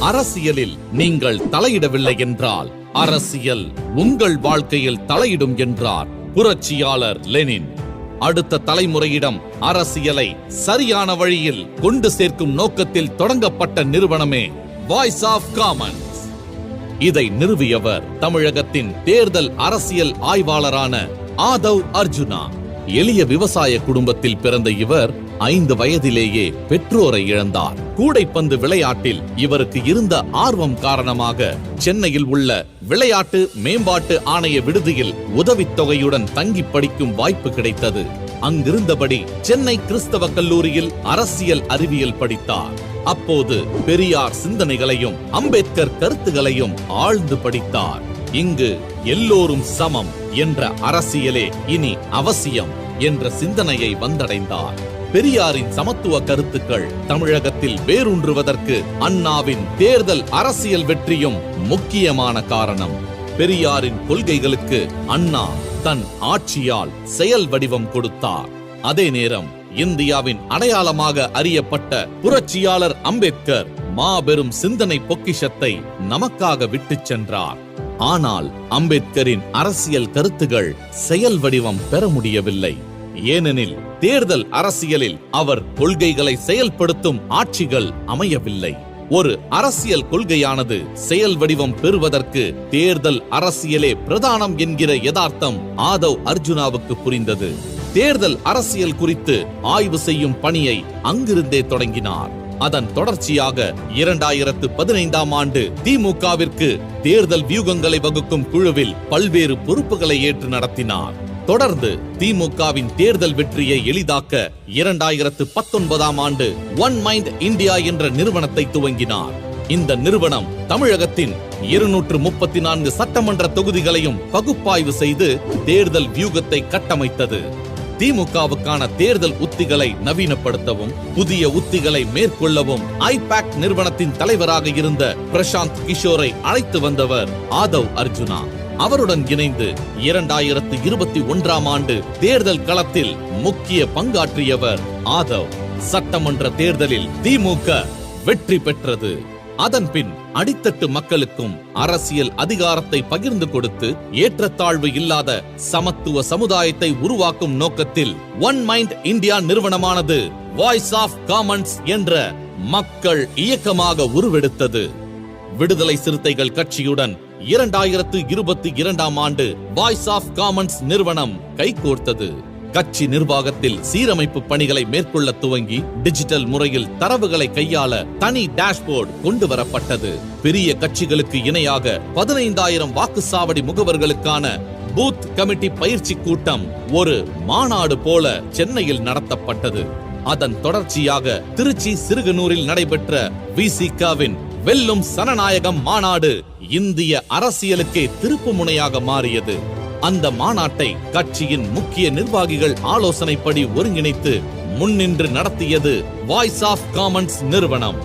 அரசியலில் நீங்கள் தலையிடவில்லை என்றால் அரசியல் உங்கள் வாழ்க்கையில் தலையிடும் என்றார் புரட்சியாளர் லெனின். அடுத்த தலைமுறையிடம் அரசியலை சரியான வழியில் கொண்டு சேர்க்கும் நோக்கத்தில் தொடங்கப்பட்ட நிறுவனமே வாய்ஸ் ஆஃப் காமன்ஸ் இதை நிறுவியவர் தமிழகத்தின் தேர்தல் அரசியல் ஆய்வாளரான ஆதவ் அர்ஜுனா. எளிய விவசாய குடும்பத்தில் பிறந்த இவர் ஐந்து வயதிலேயே பெற்றோரை இழந்தார். கூடைப்பந்து விளையாட்டில் இவருக்கு இருந்த ஆர்வம் காரணமாக சென்னையில் உள்ள விளையாட்டு மேம்பாட்டு ஆணைய விடுதியில் உதவித் தொகையுடன் தங்கி படிக்கும் வாய்ப்பு கிடைத்தது. அங்கிருந்தபடி சென்னை கிறிஸ்தவ கல்லூரியில் அரசியல் அறிவியல் படித்தார். அப்போது பெரியார் சிந்தனைகளையும் அம்பேத்கர் கருத்துகளையும் ஆழ்ந்து படித்தார். இங்கு எல்லோரும் சமம் என்ற அரசியலே இனி அவசியம். என்ற சிந்தனையை வந்தடைந்தார். பெரியாரின் சமத்துவ கருத்துக்கள் தமிழகத்தில் வேரூன்றுவதற்கு அண்ணாவின் தேர்தல் அரசியல் வெற்றியும் முக்கியமான காரணம். பெரியாரின் கொள்கைகளுக்கு அண்ணா தன் ஆட்சியால் செயல் வடிவம் கொடுத்தார். அதே நேரம் இந்தியாவின் அடையாளமாக அறியப்பட்ட புரட்சியாளர் அம்பேத்கர் மாபெரும் சிந்தனை பொக்கிஷத்தை நமக்காக விட்டுச் சென்றார். ஆனால் அம்பேத்கரின் அரசியல் கருத்துகள் செயல் வடிவம் பெற முடியவில்லை. ஏனெனில் தேர்தல் அரசியலில் அவர் கொள்கைகளை செயல்படுத்தும் ஆட்சிகள் அமையவில்லை. ஒரு அரசியல் கொள்கையானது செயல் வடிவம் பெறுவதற்கு தேர்தல் அரசியலே பிரதானம் என்கிற யதார்த்தம் ஆதவ் அர்ஜுனாவுக்கு புரிந்தது. தேர்தல் அரசியல் குறித்து ஆய்வு செய்யும் பணியை அங்கிருந்தே தொடங்கினார். அதன் தொடர்ச்சியாக இரண்டாயிரத்து பதினைந்தாம் ஆண்டு திமுகவிற்கு தேர்தல் வியூகங்களை வகுக்கும் குழுவில் பல்வேறு பொறுப்புகளை ஏற்று நடத்தினார். தொடர்ந்து திமுகவின் தேர்தல் வெற்றியை எளிதாக்க இரண்டாயிரத்து பத்தொன்பதாம் ஆண்டு ஒன் மைண்ட் இந்தியா என்ற நிறுவனத்தை துவங்கினார். இந்த நிறுவனம் தமிழகத்தின் இருநூற்று முப்பத்தி நான்கு சட்டமன்ற தொகுதிகளையும் பகுப்பாய்வு செய்து தேர்தல் வியூகத்தை கட்டமைத்தது. திமுகவுக்கான தேர்தல் உத்திகளை நவீனப்படுத்தவும் புதிய உத்திகளை மேற்கொள்ளவும் ஐபேக் நிறுவனத்தின் தலைவராக இருந்த பிரசாந்த் கிஷோரை அழைத்து வந்தவர் ஆதவ் அர்ஜுனா. அவருடன் இணைந்து இரண்டாயிரத்து இருபத்தி ஒன்றாம் ஆண்டு தேர்தல் களத்தில் முக்கிய பங்காற்றியவர் ஆதவ். சட்டமன்ற தேர்தலில் திமுக வெற்றி பெற்றது. அதன் பின் அடித்தட்டு மக்களுக்கும் அரசியல் அதிகாரத்தை பகிர்ந்து கொடுத்து ஏற்றத்தாழ்வு இல்லாத சமத்துவ சமுதாயத்தை உருவாக்கும் நோக்கத்தில் ஒன் மைண்ட் இந்தியா நிறுவனமானது வாய்ஸ் ஆஃப் காமன்ஸ் என்ற மக்கள் இயக்கமாக உருவெடுத்தது. விடுதலை சிறுத்தைகள் கட்சியுடன் இரண்டாயிரத்து இருபத்தி இரண்டாம் ஆண்டு வாய்ஸ் ஆஃப் காமன்ஸ் நிறுவனம் கைகோர்த்தது. கட்சி நிர்வாகத்தில் சீரமைப்பு பணிகளை மேற்கொள்ள துவங்கி டிஜிட்டல் முறையில் தரவுகளை கையாள தனி டேஷ்போர்டு கொண்டு வரப்பட்டது பெரிய கட்சிகளுக்கு இணையாக பதினைந்தாயிரம் வாக்குச்சாவடி முகவர்களுக்கான பூத் கமிட்டி பயிற்சி கூட்டம் ஒரு மாநாடு போல சென்னையில் நடத்தப்பட்டது. அதன் தொடர்ச்சியாக திருச்சி சிறுகனூரில் நடைபெற்ற விசிகாவின் வெல்லும் சனநாயகம் மாநாடு இந்திய அரசியலுக்கே திருப்பு முனையாக மாறியது. அந்த மாநாட்டை கட்சியின் முக்கிய நிர்வாகிகள் ஆலோசனைப்படி ஒருங்கிணைத்து முன்னின்று நடத்தியது வாய்ஸ் ஆஃப் காமன்ஸ் நிறுவனம்.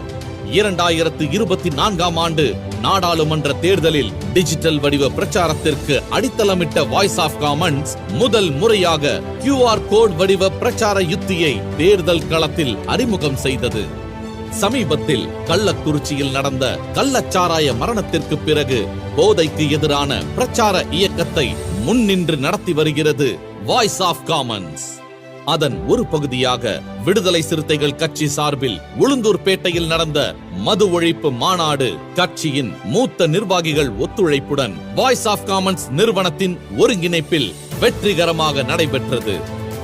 இரண்டாயிரத்து இருபத்தி நான்காம் ஆண்டு நாடாளுமன்ற தேர்தலில் டிஜிட்டல் வடிவ பிரச்சாரத்திற்கு அடித்தளமிட்ட வாய்ஸ் ஆஃப் காமன்ஸ் முதல் முறையாக கியூஆர் கோட் வடிவ பிரச்சார யுத்தியை தேர்தல் களத்தில் அறிமுகம் செய்தது. சமீபத்தில் கள்ளக்குறிச்சியில் நடந்த கள்ளச்சாராய மரணத்திற்கு பிறகு போதைக்கு எதிரான பிரச்சார இயக்கத்தை முன்னின்று நடத்தி வருகிறது வாய்ஸ் ஆஃப் காமன்ஸ் அதன் ஒரு பகுதியாக விடுதலை சிறுத்தைகள் கட்சி சார்பில் உளுந்தூர்பேட்டையில் நடந்த மது ஒழிப்பு மாநாடு கட்சியின் மூத்த நிர்வாகிகள் ஒத்துழைப்புடன் வாய்ஸ் ஆஃப் காமன்ஸ் நிறுவனத்தின் ஒருங்கிணைப்பில் வெற்றிகரமாக நடைபெற்றது.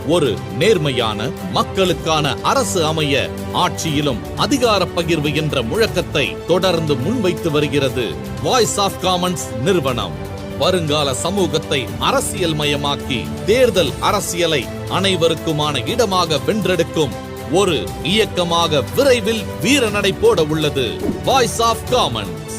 ஒரு நேர்மையான மக்களுக்கான அரசு அமைய ஆட்சியிலும் அதிகார பகிர்வு என்ற முழக்கத்தை தொடர்ந்து முன்வைத்து வருகிறது வாய்ஸ் ஆஃப் காமன்ஸ் நிறுவனம். வருங்கால சமூகத்தை அரசியல் மயமாக்கி தேர்தல் அரசியலை அனைவருக்குமான இடமாக வென்றெடுக்கும் ஒரு இயக்கமாக விரைவில் வீரநடை போட உள்ளது வாய்ஸ் ஆஃப் காமன்ஸ்